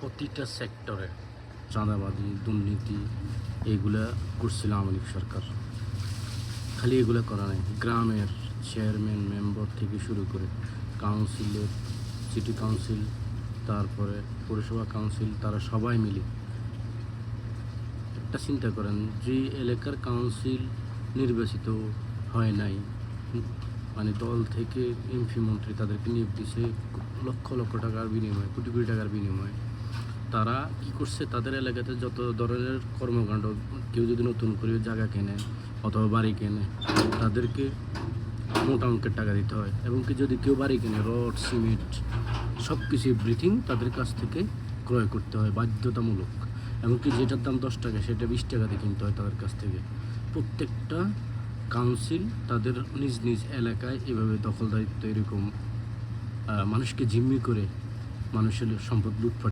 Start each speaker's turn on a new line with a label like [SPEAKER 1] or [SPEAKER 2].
[SPEAKER 1] প্রতিটা সেক্টরে চাঁদাবাদি দুর্নীতি এইগুলা করছিল আওয়ামী সরকার। খালি এগুলো করা নাই। গ্রামের চেয়ারম্যান মেম্বার থেকে শুরু করে কাউন্সিলের সিটি কাউন্সিল তারপরে পৌরসভা কাউন্সিল তারা সবাই মিলে একটা চিন্তা করেন যে এলাকার কাউন্সিল নির্বাচিত হয় নাই। মানে দল থেকে এমপি মন্ত্রী তাদেরকে নিয়োগ দিছে লক্ষ লক্ষ টাকার বিনিময়ে, কোটি কোটি টাকার বিনিময়ে। তারা কি করছে, তাদের এলাকাতে যত ধরনের কর্মকাণ্ড, কেউ যদি নতুন করে জায়গা কেনে অথবা বাড়ি কেনে, তাদেরকে মোটা অঙ্কের টাকা দিতে হয়। এবং কি যদি কেউ বাড়ি কেনে, রড, সিমেন্ট সব কিছু ব্রিথিং তাদের কাছ থেকে ক্রয় করতে হয় বাধ্যতামূলক। এমনকি যেটার দাম দশ টাকা, সেটা বিশ টাকাতে কিনতে হয় তাদের কাছ থেকে। প্রত্যেকটা কাউন্সিল তাদের নিজ নিজ এলাকায় এভাবে দখলদারিত্ব এরকম মানুষকে জিম্মি করে মানুষের সম্পদ লুটপাট